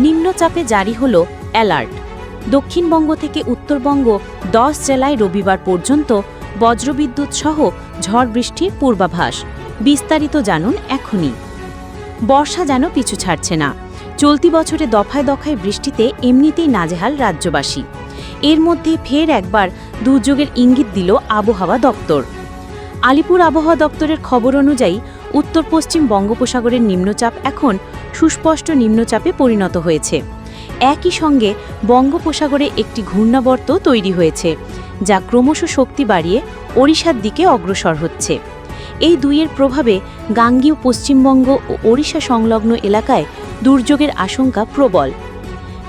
নিম্নচাপে জারি হল অ্যালার্ট। দক্ষিণবঙ্গ থেকে উত্তরবঙ্গ দশ জেলায় রবিবার পর্যন্ত বজ্রবিদ্যুৎ সহ ঝড় বৃষ্টির পূর্বাভাস। বিস্তারিত জানুন এখনই। বর্ষা যেন পিছু ছাড়ছে না। চলতি বছরে দফায় দফায় বৃষ্টিতে এমনিতেই নাজেহাল রাজ্যবাসী। এর মধ্যে ফের একবার দুর্যোগের ইঙ্গিত দিল আবহাওয়া দপ্তর। আলিপুর আবহাওয়া দপ্তরের খবর অনুযায়ী উত্তর পশ্চিম বঙ্গোপসাগরের নিম্নচাপ এখন সুস্পষ্ট নিম্নচাপে পরিণত হয়েছে। একই সঙ্গে বঙ্গোপসাগরে একটি ঘূর্ণাবর্ত তৈরি হয়েছে, যা ক্রমশ শক্তি বাড়িয়ে ওড়িশার দিকে অগ্রসর হচ্ছে। এই দুইয়ের প্রভাবে গাঙ্গীয় পশ্চিমবঙ্গ ও ওড়িশা সংলগ্ন এলাকায় দুর্যোগের আশঙ্কা প্রবল।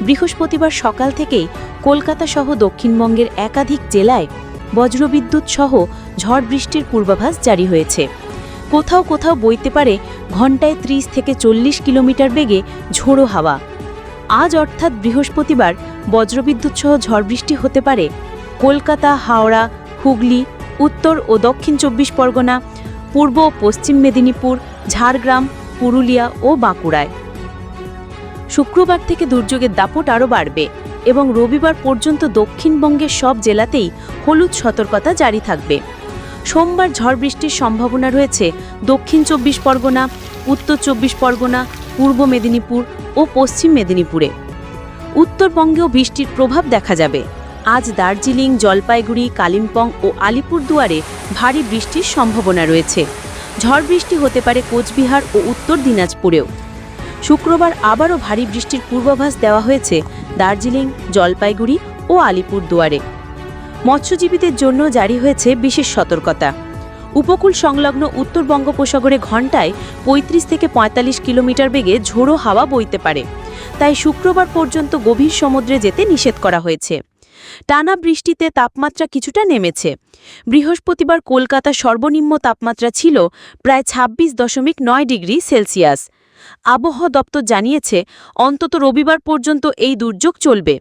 বৃহস্পতিবার সকাল থেকেই কলকাতা সহ দক্ষিণবঙ্গের একাধিক জেলায় বজ্রবিদ্যুৎ সহ ঝড় বৃষ্টির পূর্বাভাস জারি হয়েছে। কোথাও কোথাও বইতে পারে ঘন্টায় ত্রিশ থেকে চল্লিশ কিলোমিটার বেগে ঝোড়ো হাওয়া। আজ অর্থাৎ বৃহস্পতিবার বজ্রবিদ্যুৎ সহ ঝড় বৃষ্টি হতে পারে কলকাতা, হাওড়া, হুগলি, উত্তর ও দক্ষিণ চব্বিশ পরগনা, পূর্ব ও পশ্চিম মেদিনীপুর, ঝাড়গ্রাম, পুরুলিয়া ও বাঁকুড়ায়। শুক্রবার থেকে দুর্যোগের দাপট আরও বাড়বে এবং রবিবার পর্যন্ত দক্ষিণবঙ্গের সব জেলাতেই হলুদ সতর্কতা জারি থাকবে। সোমবার ঝড় বৃষ্টির সম্ভাবনা রয়েছে। দক্ষিণ চব্বিশ পরগনা, উত্তর চব্বিশ পরগনা, পূর্ব মেদিনীপুর ও পশ্চিম মেদিনীপুরে। উত্তরবঙ্গেও বৃষ্টির প্রভাব দেখা যাবে। আজ দার্জিলিং, জলপাইগুড়ি, কালিম্পং ও আলিপুরদুয়ারে ভারী বৃষ্টির সম্ভাবনা রয়েছে। ঝড় বৃষ্টি হতে পারে কোচবিহার ও উত্তর দিনাজপুরেও। শুক্রবার আবারও ভারী বৃষ্টির পূর্বাভাস দেওয়া হয়েছে দার্জিলিং, জলপাইগুড়ি ও আলিপুরদুয়ারে। মৎস্যজীবীদের জন্য জারি হয়েছে বিশেষ সতর্কতা। উপকূল সংলগ্ন উত্তর বঙ্গোপসাগরে ঘণ্টায় ৩৫ থেকে ৪৫ কিলোমিটার বেগে ঝোড়ো হাওয়া বইতে পারে। তাই শুক্রবার পর্যন্ত গভীর সমুদ্রে যেতে নিষেধ করা হয়েছে। টানা বৃষ্টিতে তাপমাত্রা কিছুটা নেমেছে। বৃহস্পতিবার কলকাতা সর্বনিম্ন তাপমাত্রা ছিল প্রায় ২৬ দশমিক নয় ডিগ্রি সেলসিয়াস। আবহাওয়া দপ্তর জানিয়েছে, অন্তত রবিবার পর্যন্ত এই দুর্যোগ চলবে।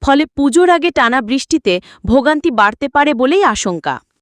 ফলে পুজোর আগে টানা বৃষ্টিতে ভোগান্তি বাড়তে পারে বলেই আশঙ্কা।